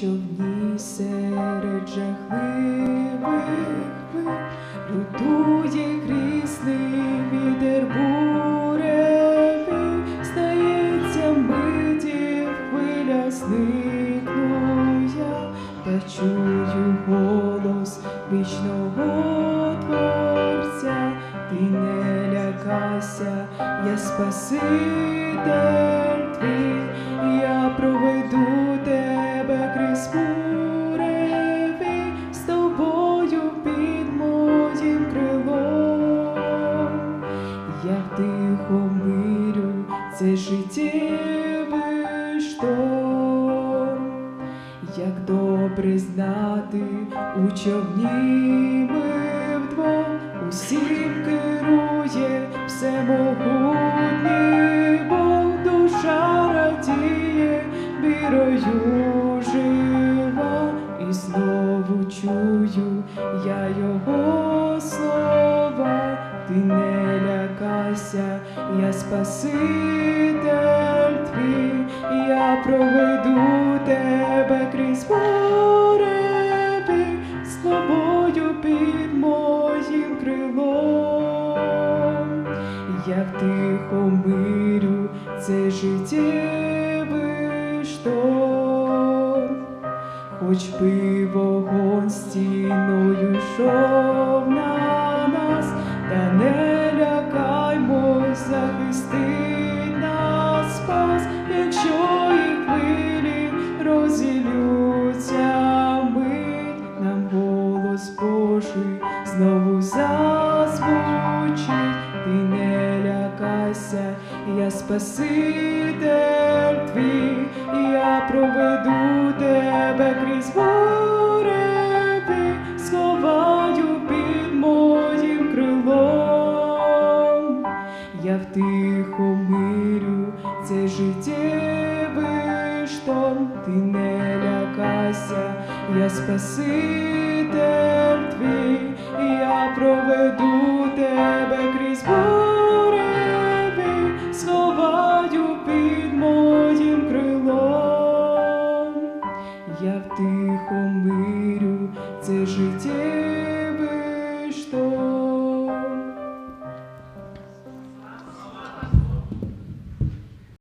човні серед жахливих хвиль лютує грізний вітер буревий, стається миті хвиля зникну я, та чую голос вічного творця, ти не лякайся, я спаситель твій, я проведу тебе буреві, з тобою під моїм крилом. Я тихо мирю цей життєвий як добре знати у човні ми усім керує всемогутній Бог, душа радіє, вірою жива, і знову чую я його слова, ти не лякайся, я спаситель твій, я проведу тебе крізь буреві, з тобою під моїм крилом, як тихо мирю цей життєвий Хоч би вогонь стіною йшов на нас, та не лякаймось, захистить нас спас, якщо хвилі розілються мить, нам голос Божий знову зазвучить, я спаситель твій, я проведу тебе крізь буреві, сховаю під моїм крилом. Я втихо мирю цей життєвий шторм, ти не лякайся, я спаситель я в тихом втихомирю це життя.